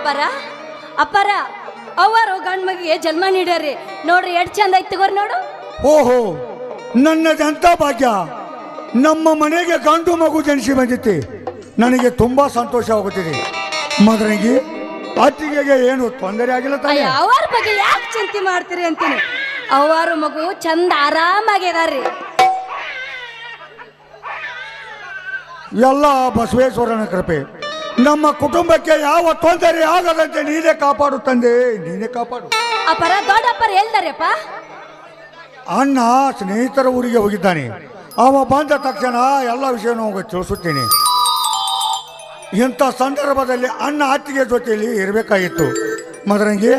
ಅಪ್ಪರ ಅಪ್ಪರ ಅವರು ಗಂಡ ಮಗಿಗೆ ಜನ್ಮ ನೀಡ್ಯಾರಿ ನೋಡ್ರಿ ಎಷ್ಟು ಚಂದ ಐತಿ ತಗೋರಿ ನೋಡು. ಓಹೋ ನನ್ನದಂತ ಭಾಗ್ಯ. ನಮ್ಮ ಮನೆಗೆ ಗಂಡು ಮಗು ಜನಿಸಿ ಬಂದಿತ್ತು. ನನಗೆ ತುಂಬಾ ಸಂತೋಷವಾಗುತ್ತಿದೆ ಮದರಂಗಿ ಅತ್ತಿಗೆಗೆ ಏನು ತೊಂದರೆ ಆಗಿಲ್ಲ ತಾಯಿ ಅವರ ಬಗ್ಗೆ ಯಾಕೆ ಚಿಂತೆ ಮಾಡ್ತೀರಿ ಅಂತೀನಿ. ಅವರು ಮಗು ಚಂದ ಆರಾಮಾಗಿದಾರ್ರಿ ಎಲ್ಲ ಬಸವೇಶ್ವರನ ಕೃಪೆ. ನಮ್ಮ ಕುಟುಂಬಕ್ಕೆ ಯಾವ ತೊಂದರೆ ಆಗದಂತೆ ನೀನೇ ಕಾಪಾಡು ತಂದೆ ನೀನೇ ಕಾಪಾಡು. ಅಪರ ದೊಡ್ಡಪ್ಪರ ಎಲ್ದಾರೆಪ್ಪ ಅಣ್ಣ ಸ್ನೇಹಿತರ ಊರಿಗೆ ಹೋಗಿದ್ದಾನೆ. ಅವ ಬಂದ ತಕ್ಷಣ ಎಲ್ಲ ವಿಷಯನೂ ತಿಳಿಸುತ್ತೇನೆ. ಇಂಥ ಸಂದರ್ಭದಲ್ಲಿ ಅಣ್ಣ ಅತ್ತಿಗೆ ಜೊತೆಯಲ್ಲಿ ಇರಬೇಕಾಗಿತ್ತು. ಮದರಂಗಿ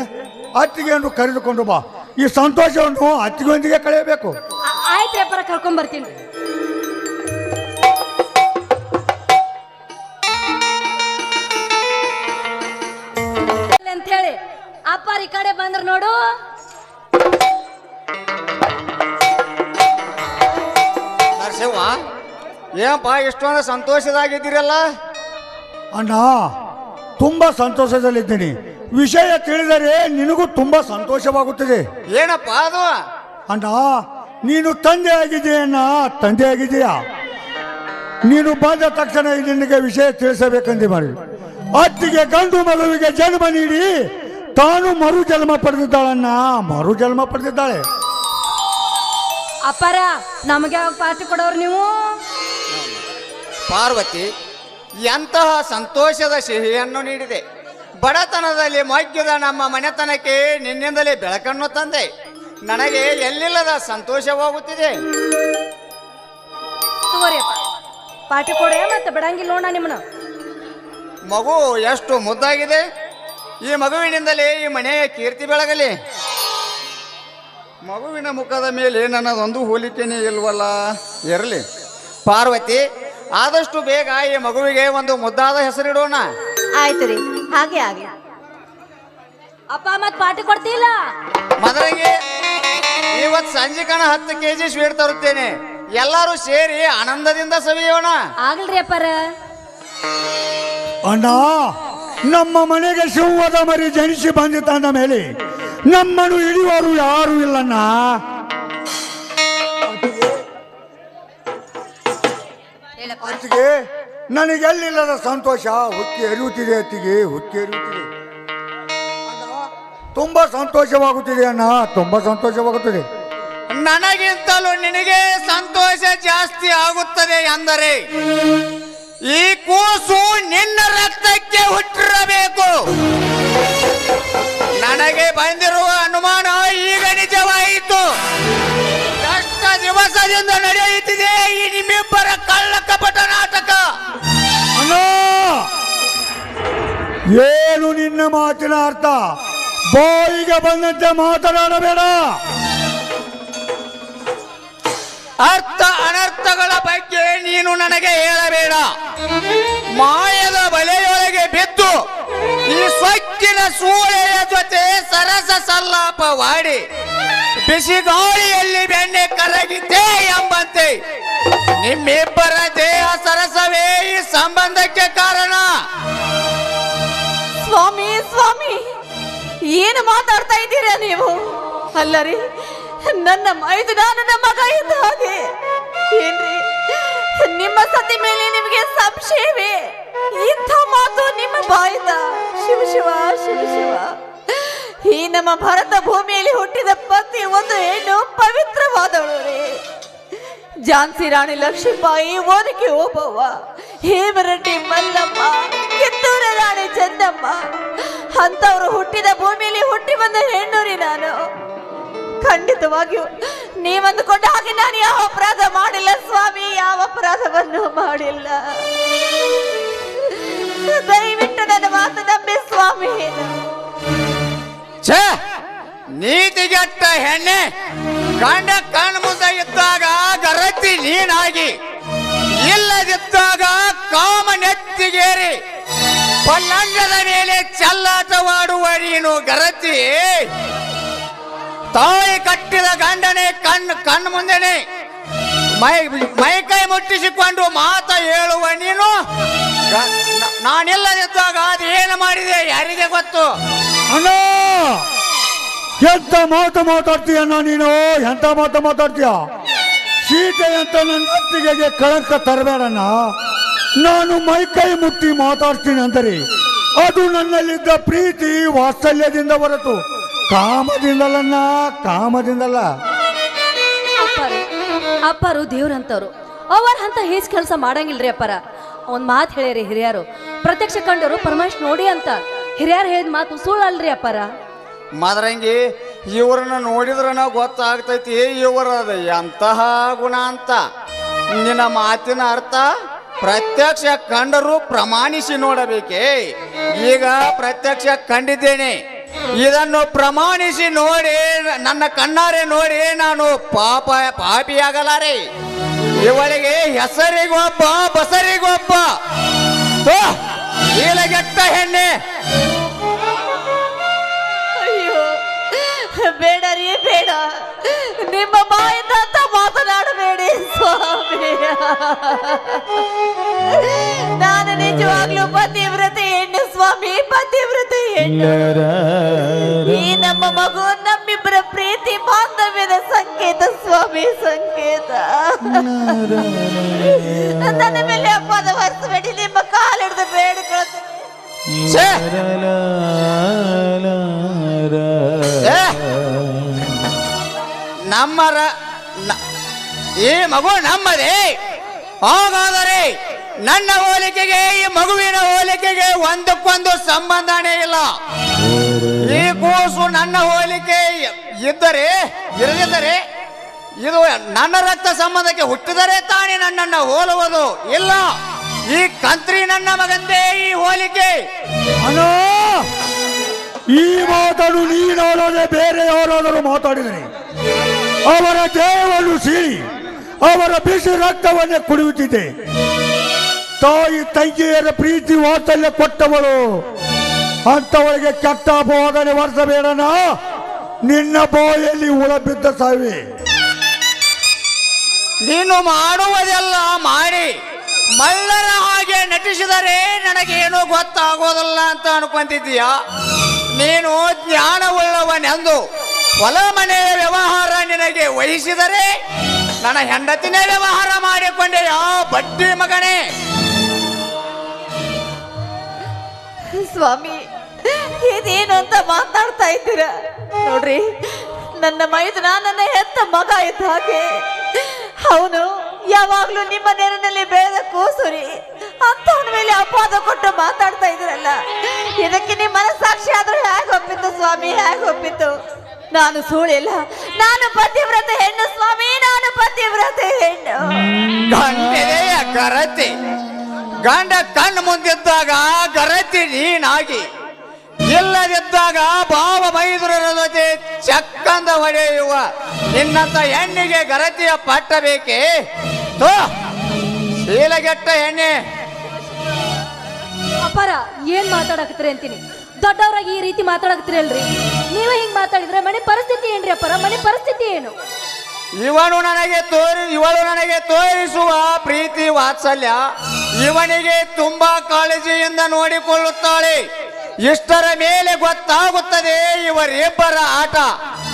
ಅತ್ತಿಗೆಯನ್ನು ಕರೆದುಕೊಂಡು ಬಾ. ಈ ಸಂತೋಷವನ್ನು ಅತ್ತಿಗೆಯೊಂದಿಗೆ ಕಳೆಯಬೇಕು. ಆಯ್ತು ಆಯ್ತ್ರಿ ಅಪ್ಪಾರ ಈ ಕಡೆ ಬಂದ್ರೆ ನೋಡು. ನರಸಿಂಹ ಏನಪ್ಪ ಇಷ್ಟೊಂದು ಸಂತೋಷದಾಗಿದ್ದೀರಲ್ಲ? ಅಣ್ಣ ತುಂಬಾ ಸಂತೋಷದಲ್ಲಿದ್ದೀನಿ. ವಿಷಯ ತಿಳಿದರೆ ನಿನಗೂ ತುಂಬಾ ಸಂತೋಷವಾಗುತ್ತದೆ. ಏನಪ್ಪ ಅದು? ಅಣ್ಣ ನೀನು ತಂದೆ ಆಗಿದೆಯಣ್ಣ ತಂದೆ ಆಗಿದೆಯಾ ನೀನು ಬಂದ ತಕ್ಷಣ ನಿನಗೆ ವಿಷಯ ತಿಳಿಸಬೇಕಂದಿ ಮಾಡಿ. ಅತ್ತಿಗೆ ಗಂಡು ಮಗುವಿಗೆ ಜನ್ಮ ನೀಡಿ ತಾನು ಮರು ಜನ್ಮ ಪಡೆದಿದ್ದಾಳನ್ನ ಮರು ಜನ್ಮ ಪಡೆದಿದ್ದಾಳೆ. ಅಪ್ಪಾರ ನಮಗೆ ಯಾವಾಗ ಪಾರ್ಟಿ ಕೊಡೋರು ನೀವು? ಪಾರ್ವತಿ ಎಂತಹ ಸಂತೋಷದ ಸಿಹಿಯನ್ನು ನೀಡಿದೆ. ಬಡತನದಲ್ಲಿ ಮಗ್ಗಿದ ನಮ್ಮ ಮನೆತನಕ್ಕೆ ನಿನ್ನಿಂದಲೇ ಬೆಳಕನ್ನು ತಂದೆ. ನನಗೆ ಎಲ್ಲಿಲ್ಲದ ಸಂತೋಷವಾಗುತ್ತಿದೆ. ಪಾಠ ಪಾರ್ಟಿ ಕೊಡೆ ಮತ್ತೆ ಬಿಡಂಗಿಲ್ಲ ನೋಡ ನಿಮ್ಮನ್ನ? ಮಗು ಎಷ್ಟು ಮುದ್ದಾಗಿದೆ. ಈ ಮಗುವಿನಿಂದಲೇ ಈ ಮನೆಯ ಕೀರ್ತಿ ಬೆಳಗಲಿ. ಮಗುವಿನ ಮುಖದ ಮೇಲೆ ನನ್ನದೊಂದು ಹೋಲಿಕೆನೇ ಇಲ್ವಲ್ಲ? ಇರಲಿ. ಪಾರ್ವತಿ ಆದಷ್ಟು ಬೇಗ ಈ ಮಗುವಿಗೆ ಒಂದು ಮುದ್ದಾದ ಹೆಸರಿಡೋಣ. ಆಯ್ತು ರೀ. ಹಾಗೆ ಹಾಗೆ. ಅಪ್ಪ ಮತ್ ಪಾರ್ಟಿ ಕೊಡ್ತಿಲ್ಲ ಮೊದಲಿಗೆ ಇವತ್ತು ಸಂಜೆ ಕಣ ಹತ್ತು ಕೆ ಜಿ ಸ್ವೀಟ್ ತರುತ್ತೇನೆ. ಎಲ್ಲರೂ ಸೇರಿ ಆನಂದದಿಂದ ಸವಿಯೋಣ. ಆಗಲ್ರಿ ಅಪ್ಪರ. ಅಣ್ಣ ನಮ್ಮ ಮನೆಗೆ ಸಿಂಹದ ಮರಿ ಜನಿಸಿ ಬಂದಿತ್ತಂದ ಮೇಲೆ ನಮ್ಮನ್ನು ಹಿಡಿಯುವರು ಯಾರು ಇಲ್ಲಣ್ಣ. ಅತ್ತಿಗೆ ನನಗೆ ಎಲ್ಲಿಲ್ಲದ ಸಂತೋಷ? ಹುಕ್ಕಿ ಎರಿಯುತ್ತಿದೆ ಅತ್ತಿಗೆ ಹುಕ್ಕಿ ಎರಿಯುತ್ತಿದೆ. ತುಂಬಾ ಸಂತೋಷವಾಗುತ್ತಿದೆ ಅಣ್ಣ ತುಂಬಾ ಸಂತೋಷವಾಗುತ್ತದೆ. ನನಗಿಂತಲೂ ನಿನಗೆ ಸಂತೋಷ ಜಾಸ್ತಿ ಆಗುತ್ತದೆ ಎಂದರೆ ಈ ಕೂಸು ಏನು ನಿನ್ನ ಮಾತಿನ ಅರ್ಥ? ಬಾಯಿಗೆ ಬಂದಂತೆ ಮಾತನಾಡಬೇಡ. ಅರ್ಥ ಅನರ್ಥಗಳ ಬಗ್ಗೆ ನೀನು ನನಗೆ ಹೇಳಬೇಡ. ಮಾಯದ ಬಲೆಯೊಳಗೆ ಬಿದ್ದು ಈ ಸೊಕ್ಕಿನ ಸೂಳೆಯ ಜೊತೆ ಸರಸ ಸಲ್ಲಾಪವಾಡಿ ಬಿಸಿ ಗಾಳಿಯಲ್ಲಿ ಬೆಣ್ಣೆ ಕರಗಿದ್ದೆ ಎಂಬಂತೆ ನಿಮ್ಮಿಬ್ಬರ ದೇಹ ಸರಸವೇ ಈ ಸಂಬಂಧಕ್ಕೆ ಕಾರಣ. ಸ್ವಾಮಿ ಸ್ವಾಮಿ, ಏನು ಮಾತಾಡ್ತಾ ಇದ್ದೀರಾ ನೀವು? ಅಲ್ಲರಿ, ನನ್ನ ಮೈದು ನನ್ನ ಮಗ ಇದ್ದ ಹಾಗೆ. ಏನ್ರಿ, ನಿಮ್ಮ ಸತಿ ಮೇಲೆ ನಿಮಗೆ ಸಂಶಯವೇ? ಇಂಥ ಮಾತು ನಿಮ್ಮ ಬಾಯಿಂದ? ಶಿವ ಶಿವ ಶಿವ ಶಿವ. ಈ ನಮ್ಮ ಭಾರತ ಭೂಮಿಯಲ್ಲಿ ಹುಟ್ಟಿದ ಪತಿ ಒಂದು ಹೆಣ್ಣು ಪವಿತ್ರವಾದವಳು ರೀ. ಝಾನ್ಸಿ ರಾಣಿ ಲಕ್ಷ್ಮೀಬಾಯಿ ಓದಕ್ಕೆ ಓಬವ್ವ ಹೇಮರೆಡ್ಡಿ ಮಲ್ಲಮ್ಮ, ಕಿತ್ತೂರ ರಾಣಿ ಚಂದಮ್ಮ ಅಂತವ್ರು ಹುಟ್ಟಿದ ಭೂಮಿಯಲ್ಲಿ ಹುಟ್ಟಿ ಬಂದ ಹೆಣ್ಣು ರೀ ನಾನು. ಖಂಡಿತವಾಗಿಯೂ ನೀವಂದುಕೊಂಡ ಹಾಗೆ ನಾನು ಯಾವ ಅಪರಾಧ ಮಾಡಿಲ್ಲ ಸ್ವಾಮಿ, ಯಾವ ಅಪರಾಧವನ್ನು ಮಾಡಿಲ್ಲ. ದಯವಿಟ್ಟು ನನ್ನ ಮಾತು ನಂಬಿ ಸ್ವಾಮಿ. ನೀತಿಗೆಟ್ಟ ಹೆಣ್ಣೆ. ಗಂಡ ಕಣ್ ಮುಂದೆ ಇದ್ದಾಗ ಗರತಿ ನೀನಾಗಿ, ಇಲ್ಲದಿದ್ದಾಗ ಕಾಮ ನೆತ್ತಿಗೇರಿ. ಪಲ್ಲಂಗದ ಮೇಲೆ ಚಲ್ಲಾಟವಾಡುವ ನೀನು ಗರತಿ. ತಾಯಿ ಕಟ್ಟಿದ ಗಂಡನೇ ಕಣ್ಣು ಕಣ್ಣು ಮುಂದೆನೆ. ಮೈ ಕೈ ಮುಟ್ಟಿಸಿಕೊಂಡು ಮಾತ ಹೇಳುವ ನೀನು. ನಾನಿಲ್ಲದಿದ್ದಾಗ ಅದು ಏನು ಮಾಡಿದೆ? ಯಾರಿಗೆ ಗೊತ್ತು? ಅಣ್ಣ! ಎಂತ ಮಾತು ಮಾತಾಡ್ತೀಯಣ್ಣ ನೀನು? ಎಂತ ಮಾತು ಮಾತಾಡ್ತೀಯ? ಸೀತೆ ಅಂತ ನನ್ನ ಅತ್ತಿಗೆಗೆ ಕಳಂಕ ತರಬೇಡಣ್ಣ. ನಾನು ಮೈಕೈ ಮುಟ್ಟಿ ಮಾತಾಡ್ತೀನಿ ಅಂದರೆ ಅದು ನನ್ನಲ್ಲಿದ್ದ ಪ್ರೀತಿ ವಾತ್ಸಲ್ಯದಿಂದ ಹೊರತು ಕಾಮದಿಂದಲನ್ನ ಕಾಮದಿಂದಲ್ಲ. ಅಪ್ಪರು ದೇವ್ರಂತವ್ರು. ಅವರ ಅಂತ ಹೇಸ್ ಕೆಲಸ ಮಾಡಂಗಿಲ್ರಿ ಅಪ್ಪರ. ಒಂದ್ ಮಾತು ಹೇಳ್ಯಾರಿ ಹಿರಿಯರು. ಪ್ರತ್ಯಕ್ಷ ಕಂಡವರು ಪರಮೇಶ್ ನೋಡಿ ಅಂತ. ಹಿರಿಯರು ಹೇಳಿದ ಮಾತು ಸುಳ್ಳಲ್ರಿ ಅಪ್ಪಾರ. ಮದರಂಗಿ, ಇವ್ರನ್ನ ನೋಡಿದ್ರನ ಗೊತ್ತಾಗ್ತೈತಿ ಇವರದ ಎಂತಹ ಗುಣ ಅಂತ ನಿನ್ನ ಮಾತಿನ ಅರ್ಥ ಪ್ರತ್ಯಕ್ಷ ಕಂಡರೂ ಪ್ರಮಾಣಿಸಿ ನೋಡಬೇಕೇ. ಈಗ ಪ್ರತ್ಯಕ್ಷ ಕಂಡಿದ್ದೇನೆ. ಇದನ್ನು ಪ್ರಮಾಣಿಸಿ ನೋಡಿ, ನನ್ನ ಕಣ್ಣಾರೆ ನೋಡಿ ನಾನು ಪಾಪ ಪಾಪಿಯಾಗಲಾರೆ. ಇವಳಿಗೆ ಹೆಸರಿಗೊಬ್ಬ, ಬಸರಿಗೊಬ್ಬ ನಾನು ನಿಜವಾಗ್ಲೂ ಪತಿವ್ರತೆ ಹೆಣ್ಣು ಸ್ವಾಮಿ ಪತಿವ್ರತೆ ಹೆಣ್ಣು. ಈ ನಮ್ಮ ಮಗು ನಮ್ಮಿಬ್ಬರ ಪ್ರೀತಿ ಬಾಂಧವ್ಯದ ಸಂಕೇತ ಸ್ವಾಮಿ ಸಂಕೇತ. ನನ್ನ ಮೇಲೆ ಅಪ್ಪದ ಹೊರಿಸಬೇಡಿ ನಿಮ್ಮ ಕಾಲಿಡ್ದು ಬೇಡ್ಕೊಳ್ತೀನಿ. ನಮ್ಮರ ಏ! ನಮ್ಮರ ನ- ಈ ಮಗು ನಮ್ಮದೇ. ಹಾಗಾದರೆ ನನ್ನ ಹೋಲಿಕೆಗೆ ಈ ಮಗುವಿನ ಹೋಲಿಕೆಗೆ ಒಂದಕ್ಕೊಂದು ಸಂಬಂಧನೇ ಇಲ್ಲ. ಈ ಕೂಸು ನನ್ನ ಹೋಲಿಕೆ ಇದ್ದರೆ, ಇರದಿದ್ದರೆ ಇದು ನನ್ನ ರಕ್ತ ಸಂಬಂಧಕ್ಕೆ ಹುಟ್ಟಿದರೆ ತಾನೇ ನನ್ನನ್ನು ಹೋಲುವುದು. ಇಲ್ಲ, ಈ ಕಂತ್ರಿ ನನ್ನ ಮಗಂದೇ ಈ ಹೋಲಿಕೆ. ಈ ಮಾತನ್ನು ನೀನಾದರೆ ಬೇರೆ ಯಾರಾದರೂ ಮಾತಾಡಿದರೆ ಅವರ ದೇಹವನ್ನು ಸೀಳಿ. ಅವರ ಬಿಸಿ ರಕ್ತವನ್ನೇ ಕುಡಿಯುತ್ತಿದೆ. ತಾಯಿ, ತಂಗಿಯರ ಪ್ರೀತಿ, ವಾತ್ಸಲ್ಯ ಕೊಟ್ಟವಳು. ಅಂತವಳಿಗೆ ಕೆಟ್ಟ ಬೋಧನೆ ವರ್ಷಬೇಡನ ನಿನ್ನ ಬಾಯಲ್ಲಿ ಉಳ ಬಿದ್ದ ಸಾವಿ ನೀನು ಮಾಡುವುದೆಲ್ಲ ಮಾಡಿ. ಮಲ್ಲರ ಹಾಗೆ ನಟಿಸಿದರೆ ನನಗೇನು ಗೊತ್ತಾಗೋದಲ್ಲ ಅಂತ ಅನ್ಕೊಂತಿದ್ದೀಯ? ನೀನು ಜ್ಞಾನವುಳ್ಳವನೆಂದು ಹೊಲ ಮನೆಯ ವ್ಯವಹಾರ ನಿನಗೆ ವಹಿಸಿದರೆ ನನ್ನ ಹೆಂಡತಿನೇ ವ್ಯವಹಾರ ಮಾಡಿಕೊಂಡೆ ಯಾವ ಬಡ್ಡಿ ಮಗನೇ. ಸ್ವಾಮಿ, ಇದೇನು ಅಂತ ಮಾತಾಡ್ತಾ ಇದ್ದೀರ? ನೋಡ್ರಿ, ನನ್ನ ಮೈದನ ನನ್ನ ಹೆತ್ತ ಮಗ ಇದ್ದ ಹಾಗೆ. ಅವನು ಯಾವಾಗ್ಲೂ ನಿಮ್ಮ ನೆರನಲ್ಲಿ ಬೆಳೆದ ಕೂಸುರಿ. ಅಂತವನ ಮೇಲೆ ಅಪವಾದ ಕೊಟ್ಟು ಮಾತಾಡ್ತಾ ಇದ್ರಲ್ಲ ಇದಕ್ಕೆ ನಿಮ್ಮ ಮನಸ್ಸಾಕ್ಷಿ ಆದ್ರೂ ಹೇಗೆ ಒಪ್ಪಿತ್ತು ಸ್ವಾಮಿ? ಹೇಗೆ ಒಪ್ಪಿತ್ತು? ನಾನು ಸುಳಿಲ್ಲ ನಾನು ಪತಿವ್ರತ ಹೆಣ್ಣು ಗಂಡೆದೆಯ ಗರತಿ. ಗಂಡ ಕಣ್ಣು ಮುಂದಿದ್ದಾಗ ಗರತಿ ನೀನಾಗಿ. ಇಲ್ಲದಿದ್ದಾಗ ಭಾವ ಮೈದುರರ ಜೊತೆ ಚಕ್ಕಂದ ಹೊಡೆಯುವ ನಿನ್ನಂತ ಹೆಣ್ಣಿಗೆ ಗರತಿಯ ಪಟ್ಟ ಬೇಕೇ? ತೋ, ಶೀಲಗೆಟ್ಟ ಹೆಣ್ಣೆ. ಅಪ್ಪಾರ, ಏನ್ ಮಾತಾಡಕತ್ರಿ ಅಂತೀನಿ. ದೊಡ್ಡವರಾಗಿ ಈ ರೀತಿ ಮಾತಾಡಕತ್ರಿ ಅಲ್ರಿ ನೀವೇ ಹಿಂಗ್ ಮಾತಾಡಿದ್ರೆ ಮನೆ ಪರಿಸ್ಥಿತಿ ಏನ್ರಿ ಅಪ್ಪರ? ಮನೆ ಪರಿಸ್ಥಿತಿ ಏನು? ಇವನು ನನಗೆ ತೋರಿ, ಇವಳು ನನಗೆ ತೋರಿಸುವ ಪ್ರೀತಿ ವಾತ್ಸಲ್ಯ. ಇವನಿಗೆ ತುಂಬಾ ಕಾಳಜಿಯಿಂದ ನೋಡಿಕೊಳ್ಳುತ್ತಾಳೆ. ಇಷ್ಟರ ಮೇಲೆ ಗೊತ್ತಾಗುತ್ತದೆ ಇವರಿಬ್ಬರ ಆಟ.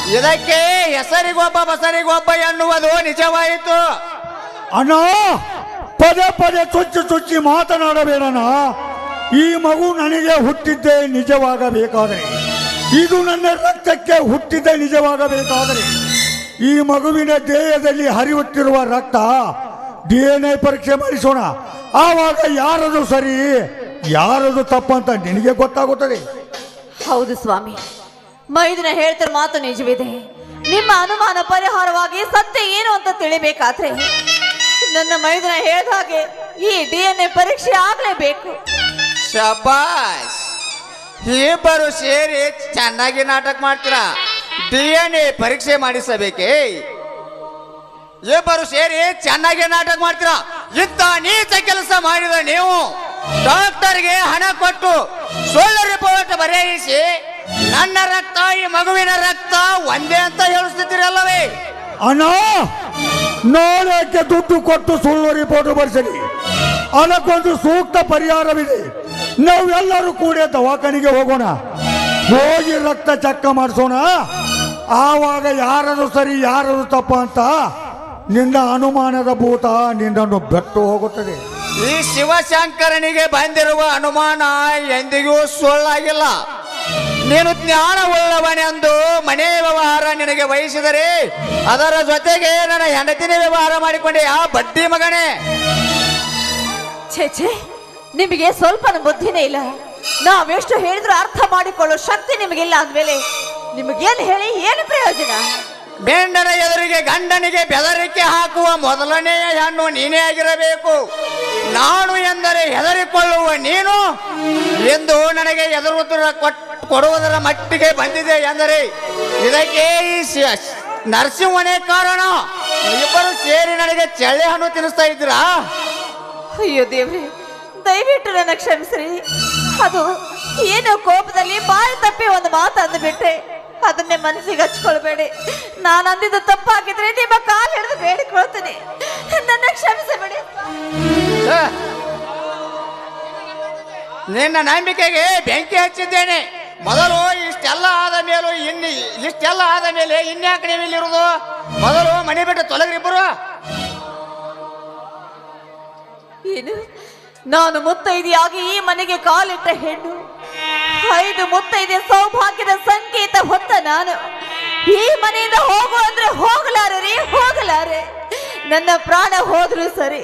ಇದಕ್ಕೆ ಹೆಸರಿಗೊಬ್ಬ, ಬಸರಿಗೊಬ್ಬ ಎನ್ನುವುದು ನಿಜವಾಯಿತು. ಅಣ್ಣ, ಪದೇ ಪದೇ ಚುಚ್ಚಿ ಚುಚ್ಚಿ ಮಾತನಾಡಬೇಡಣ ಈ ಮಗು ನನಗೆ ಹುಟ್ಟಿದ್ದೇ ನಿಜವಾಗಬೇಕಾದರೆ. ಇದು ನನ್ನ ರಕ್ತಕ್ಕೆ ಹುಟ್ಟಿದ್ದೇ ನಿಜವಾಗಬೇಕಾದರೆ. ಈ ಮಗುವಿನ ದೇಹದಲ್ಲಿ ಹರಿಯುತ್ತಿರುವ ರಕ್ತ ಡಿ ಎನ್ ಎ ಪರೀಕ್ಷೆ ಮಾಡಿಸೋಣ. ಆವಾಗ ಯಾರದು ಸರಿ ಯಾರದು ತಪ್ಪಂತ ನಿನಗೆ ಗೊತ್ತಾಗುತ್ತದೆ. ಹೌದು ಸ್ವಾಮಿ. ಮೈದಿನ ಹೇಳ್ತಿರೋ ಮಾತು ನಿಜವಿದೆ. ನಿಮ್ಮ ಅನುಮಾನ ಪರಿಹಾರವಾಗಿ ಸತ್ಯ ಏನು ಅಂತ ತಿಳಿಬೇಕಾದ್ರೆ ನನ್ನ ಮೈದಿನ ಹೇಳಿದ ಹಾಗೆ ಈ ಡಿ ಎನ್ ಎ ಪರೀಕ್ಷೆ ಆಗ್ಲೇಬೇಕು. ಶಬಾಸ್ ಇಬ್ಬರು ಸೇರಿ ಚೆನ್ನಾಗಿ ನಾಟಕ ಮಾಡ್ತೀರಾ? ಡಿ ಎನ್ ಎ ಪರೀಕ್ಷೆ ಮಾಡಿಸಬೇಕೇ? ಇಬ್ಬರು ಸೇರಿ, ಚೆನ್ನಾಗಿ ನಾಟಕ ಮಾಡ್ತೀರಾ? ಇಂಥ ನೀತ ಕೆಲಸ ಮಾಡಿದ ನೀವು ಡಾಕ್ಟರ್ಗೆ ಹಣ ಕೊಟ್ಟು ಸುಳ್ಳು ರಿಪೋರ್ಟ್ ಬರೆಯಿಸಿ, ನನ್ನ ರಕ್ತ, ಈ ಮಗುವಿನ ರಕ್ತ ಒಂದೇ ಅಂತ ಹೇಳಿಸ್ತಿದ್ದೀರಲ್ಲವೇ? ಅಣ್ಣ ನಾಳೆಕ್ಕೆ ದುಡ್ಡು ಕೊಟ್ಟು ಸುಳ್ಳು ರಿಪೋರ್ಟ್ ಬರ್ಸಿರಿ ಅದಕ್ಕೊಂದು ಸೂಕ್ತ ಪರಿಹಾರವಿದೆ. ನಾವೆಲ್ಲರೂ ಕೂಡ ದವಾಖಾನಿಗೆ ಹೋಗೋಣ. ಹೋಗಿ ರಕ್ತ ಚಕ್ಕ ಮಾಡಿಸೋಣ. ಆವಾಗ ಯಾರದು ಸರಿ ಯಾರದು ತಪ್ಪ ಅಂತ ನಿನ್ನ ಅನುಮಾನದ ಭೂತ ನಿನ್ನನ್ನು ಬೆಟ್ಟು ಹೋಗುತ್ತದೆ. ಈ ಶಿವಶಂಕರನಿಗೆ ಬಂದಿರುವ ಅನುಮಾನ ಎಂದಿಗೂ ಸುಳ್ಳಾಗಿಲ್ಲ. ನೀನು ಜ್ಞಾನವುಳ್ಳವನೆಂದು ಮನೆ ವ್ಯವಹಾರ ನಿನಗೆ ವಹಿಸಿದರೆ ಅದರ ಜೊತೆಗೆ ನನ್ನ ಹೆಂಡತಿನ ವ್ಯವಹಾರ ಮಾಡಿಕೊಂಡೆ ಆ ಬಡ್ಡಿ ಮಗನೇ. ಛೇ ಛೇ ನಿಮಗೆ ಸ್ವಲ್ಪ ಬುದ್ಧಿನೇ ಇಲ್ಲ. ನಾವೆಷ್ಟು ಹೇಳಿದ್ರು ಅರ್ಥ ಮಾಡಿಕೊಳ್ಳೋ ಶಕ್ತಿ ನಿಮಗಿಲ್ಲ ಅಂದ್ಮೇಲೆ ನಿಮಗೇನು ಹೇಳಿ ಏನು ಪ್ರಯೋಜನ? ಬೇಂಡನ ಎದುರಿಗೆ ಗಂಡನಿಗೆ ಬೆದರಿಕೆ ಹಾಕುವ ಮೊದಲನೆಯ ಹೆಣ್ಣು ನೀನೇ ಆಗಿರಬೇಕು. ನಾನು ಎಂದರೆ ಹೆದರಿಕೊಳ್ಳುವ ನೀನು? ಎಂದು ನನಗೆ ಎದುರುತ್ತರ ಕೊಡುವುದರ ಮಟ್ಟಿಗೆ ಬಂದಿದೆ ಎಂದರೆ ಇದಕ್ಕೆ ಈ ನರಸಿಂಹನೇ ಕಾರಣ. ಇಬ್ಬರು ಸೇರಿ ನನಗೆ ಚಳ್ಳೆ ಹಣ್ಣು ತಿನ್ನಿಸ್ತಾ ಇದ್ದೀರಾ? ಅಯ್ಯೋ ದೇವ್ರಿ ದಯವಿಟ್ಟು ನನ್ನ ಕ್ಷಮಿಸ್ರಿ. ಅದು ಏನು ಕೋಪದಲ್ಲಿ ಬಾಯಿ ತಪ್ಪಿ ಒಂದು ಮಾತು ಅಂದ್ಬಿಟ್ಟೆ ಅದನ್ನೇ ಮನಸ್ಸಿಗೆ ಹಚ್ಕೊಳ್ಬೇಡಿ. ನಾನು ಅಂದಿದ್ದು ತಪ್ಪಾಗಿದ್ರೆ ನಿಮ್ಮ ಕಾಲು ಹಿಡಿದು ಬೇಡಿಕೊಳ್ತೀನಿ. ನನ್ನ ಕ್ಷಮಿಸಬೇಡಿ! ನಿನ್ನ ನಂಬಿಕೆಗೆ ಬೆಂಕಿ ಹಚ್ಚಿದ್ದೇನೆ. ಮೊದಲು ಇಷ್ಟೆಲ್ಲ ಆದ ಮೇಲೂ ಇನ್ನು ಇಷ್ಟೆಲ್ಲ ಆದ ಮೇಲೆ ಇನ್ಯಾಕ ನೀವು ಇರೋದು ಮೊದಲು ಮನೆ ಬಿಟ್ಟು ತೊಲಗ್ರಿಬ್ಬರು ಏನು? ನಾನು ಮುತ್ತೈದೆಯಾಗಿ ಈ ಮನೆಗೆ ಕಾಲಿಟ್ಟ ಹೆಣ್ಣು. ಐದು ಮುತ್ತೈದೆ ಸೌಭಾಗ್ಯದ ಸಂಕೇತ ಹೊತ್ತ ನಾನು. ಈ ಮನೆಯಿಂದ ಹೋಗು ಅಂದ್ರೆ ಹೋಗಲಾರೆ ಹೋಗಲಾರೆ. ನನ್ನ ಪ್ರಾಣ ಹೋದ್ರು ಸರಿ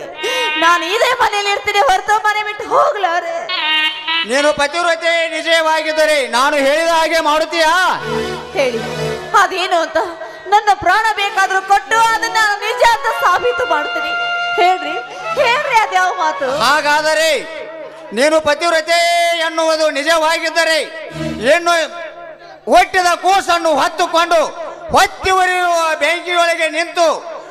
ನಾನು ಇದೇ ಮನೆಯಲ್ಲಿ ಇರ್ತೀನಿ ಹೊರತು ಮನೆ ಬಿಟ್ಟು ಹೋಗಲಾರೆ. ನೀನು ಪತಿವ್ರತೆ ನಿಜವಾಗಿದ್ದರೆ ನಾನು ಹೇಳಿದ ಹಾಗೆ ಮಾಡುತ್ತೀಯಾ? ಹೇಳಿ ಅದೇನು ಅಂತ ನನ್ನ ಪ್ರಾಣ ಬೇಕಾದ್ರೂ ಕೊಟ್ಟು ಅದನ್ನ ನಾನು ನಿಜ ಅಂತ ಸಾಬೀತು ಮಾಡ್ತೀನಿ ಮಾತು. ಹಾಗಾದರೆ ನೀನು ಪತಿವ್ರತೆ ಎನ್ನುವುದು ನಿಜವಾಗಿದ್ದರೆ ಏನು ಒಟ್ಟಿದ ಕೂಸನ್ನು ಹೊತ್ತುಕೊಂಡು ಹೊತ್ತಿ ಉರಿಯುವ ಬೆಂಕಿಯೊಳಗೆ ನಿಂತು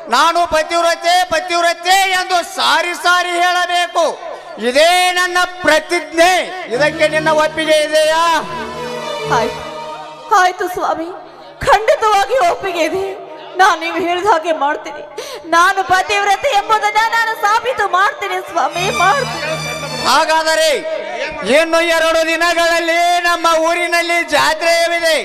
ನಾನು ಪತಿವ್ರತೆ ಪತಿವ್ರತೆ ಎಂದು ಸಾರಿ ಸಾರಿ ಹೇಳಬೇಕು. ಇದೇ ನನ್ನ ಪ್ರತಿಜ್ಞೆ. ಇದಕ್ಕೆ ನಿನ್ನ ಒಪ್ಪಿಗೆ ಇದೆಯಾ? ಆಯ್ತು ಆಯ್ತು ಸ್ವಾಮಿ. ಖಂಡಿತವಾಗಿ ಒಪ್ಪಿಗೆ ಇದೆ. ನಾನು ನೀವು ಹೇಳಿದ ಹಾಗೆ ಮಾಡ್ತೀನಿ. ನಾನು ಪತಿವ್ರತೆ ಎಂಬುದನ್ನ ನಾನು ಸಾಬೀತು ಮಾಡ್ತೀನಿ ಸ್ವಾಮಿ, ಮಾಡ್ತೀನಿ. ಹಾಗಾದರೆ ಇನ್ನು ಎರಡು ದಿನಗಳಲ್ಲಿ ನಮ್ಮ ಊರಿನಲ್ಲಿ ಜಾತ್ರೆಯವಿದೆ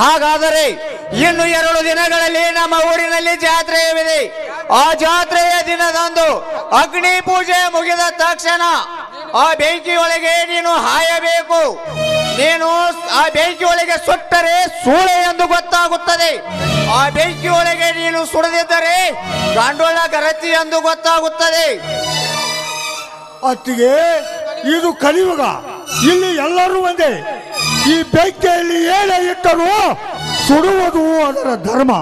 ಹಾಗಾದರೆ ಇನ್ನು ಎರಡು ದಿನಗಳಲ್ಲಿ ನಮ್ಮ ಊರಿನಲ್ಲಿ ಜಾತ್ರೆಯವಿದೆ. ಆ ಜಾತ್ರೆಯ ದಿನದಂದು ಅಗ್ನಿ ಪೂಜೆ ಮುಗಿದ ತಕ್ಷಣ ಆ ಬೆಂಕಿಯೊಳಗೆ ನೀನು ಹಾಯಬೇಕು. ನೀನು ಆ ಬೆಂಕಿಯೊಳಗೆ ಸುಟ್ಟರೆ ಸೂಳೆ ಎಂದು ಗೊತ್ತಾಗುತ್ತದೆ. ಆ ಬೆಂಕಿಯೊಳಗೆ ನೀನು ಸುಡದಿದ್ದರೆ ಗಾಂಡೋಳ ಗರತಿ ಎಂದು ಗೊತ್ತಾಗುತ್ತದೆ. ಅತ್ತಿಗೆ, ಇದು ಕಲಿಯುಗ. ಇಲ್ಲಿ ಎಲ್ಲರೂ ಒಂದೇ. ಈ ಬೆಂಕಿಯಲ್ಲಿ ಏನೇ ಇಟ್ಟರು ಸುಡುವುದು ಅದರ ಧರ್ಮ.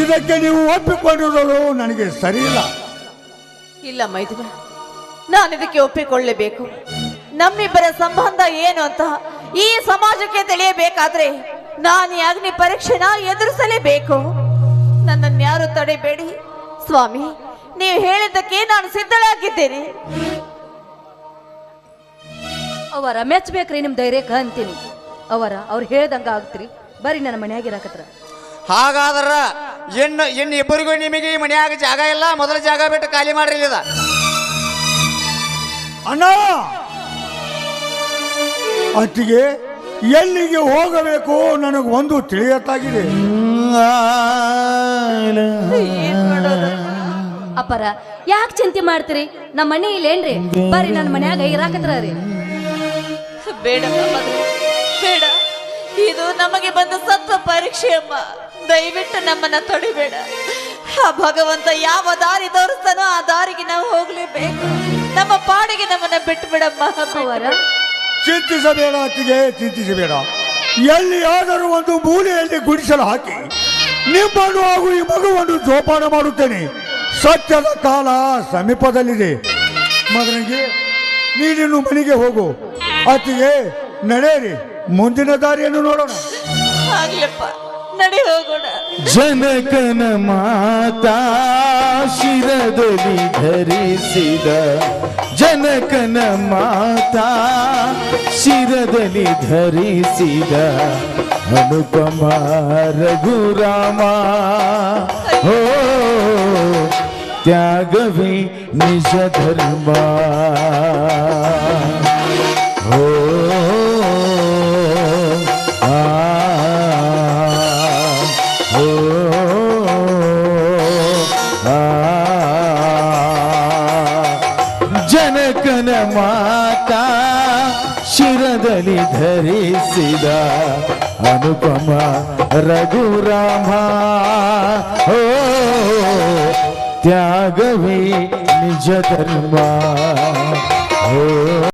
ಇದಕ್ಕೆ ನೀವು ಒಪ್ಪಿಕೊಂಡಿರೋದು ನನಗೆ ಸರಿಯಿಲ್ಲ. ಇಲ್ಲ ಮೈದುನ, ನಾನು ಇದಕ್ಕೆ ಒಪ್ಪಿಕೊಳ್ಳಲೇಬೇಕು ನಮ್ಮಿಬ್ಬರ ಸಂಬಂಧ ಏನು ಅಂತ ಈ ಸಮಾಜಕ್ಕೆ ತಿಳಿಯಬೇಕಾದ್ರೆ ನಾನು ಅಗ್ನಿ ಪರೀಕ್ಷೆನ ಎದುರಿಸಲೇಬೇಕು. ನನ್ನನ್ನು ಯಾರು ತಡೆಬೇಡಿ. ಸ್ವಾಮಿ, ನೀವು ಹೇಳಿದ್ದಕ್ಕೆ ನಾನು ಸಿದ್ಧಳಾಗಿದ್ದೇನೆ. ಅವರ ಮೆಚ್ಚಬೇಕ್ರಿ ನಿಮ್ ಧೈರ್ಯಕ್ಕೆ ಅಂತೀನಿ. ಅವರ ಅವ್ರು ಹೇಳ್ದಂಗ ಆಗ್ತ್ರಿ. ಬರ್ರಿ ನನ್ನ ಮನ್ಯಾಗ ಇರಾಕತ್ರ. ಹಾಗಾದ್ರ ಇನ್ನು ಇನ್ನು ಇಬ್ಬರಿಗೂ ನಿಮಗೆ ಈ ಮನ್ಯಾಗ ಜಾಗ ಇಲ್ಲ ಮೊದಲ ಜಾಗ ಬಿಟ್ಟು ಖಾಲಿ ಮಾಡ್ರಿ ಇಲ್ಲಿದ. ಅಣ್ಣ! ಅತ್ತಿಗೆ ಎಲ್ಲಿಗೆ ಹೋಗಬೇಕು ನನಗೆ ಒಂದು ತಿಳಿಯತ್ತಾಗಿದೆ. ಅಪ್ಪರ ಯಾಕೆ ಚಿಂತೆ ಮಾಡ್ತೀರಿ? ನಮ್ಮ ಮನೆ ಇಲ್ಲೇನ್ರಿ? ಬರ್ರಿ ನನ್ನ ಮನ್ಯಾಗ ಇರಾಕತ್ರ ರೀ. ಬೇಡ ಬೇಡ. ಇದು ನಮಗೆ ಬಂದ ಸತ್ವ ಪರೀಕ್ಷೆ ಅಮ್ಮ. ದಯವಿಟ್ಟು ನಮ್ಮನ್ನ ತೊಡಿಬೇಡ. ಆ ಭಗವಂತ ಯಾವ ದಾರಿ ತೋರಿಸ್ತಾನೋ ಆ ದಾರಿಗೆ ನಾವು ಹೋಗ್ಲೇಬೇಕು. ನಮ್ಮ ಪಾಡಿಗೆ ನಮ್ಮನ್ನ ಬಿಟ್ಟು ಬಿಡಮ್ಮ ಅವರ. ಚಿಂತಿಸಬೇಡ ಅತ್ತಿಗೆ ಚಿಂತಿಸಬೇಡ. ಎಲ್ಲಿಯಾದರೂ ಒಂದು ಮೂಲೆಯಲ್ಲಿ ಗುಡಿಸಲು ಹಾಕಿ ನಿಮ್ಮನ್ನು ಹಾಗೂ ಈ ಮಗುವನ್ನು ಜೋಪಾನ ಮಾಡುತ್ತೇನೆ. ಸತ್ಯದ ಕಾಲ ಸಮೀಪದಲ್ಲಿದೆ. ಮಗನಿಗೆ ನೀನಿನ್ನು ಮನೆಗೆ ಹೋಗು. ಅತ್ತಿಗೆ ನಡೆಯಿರಿ. ಮುಂದಿನ ದಾರಿಯನ್ನು ನೋಡೋಣ. ಆಗ್ಲಪ್ಪ ನಡಿ ಹೋಗೋಣ. ಜನಕನ ಮಾತಾ ಶಿರದಲ್ಲಿ ಧರಿಸಿದ ಜನಕನ ಮಾತಾ ಶಿರದಲ್ಲಿ ಧರಿಸಿದ ಅನುಪಮ ರಘುರಾಮ. ಹೋ ತ್ಯಾಗವೇ ನಿಜ ಧರ್ಮ. ಧರಿಸಿದ ಅನುಪಮ ರಘುರಾಮ ಓ ತ್ಯಾಗವೇ ನಿಜ ಧರ್ಮ ಓ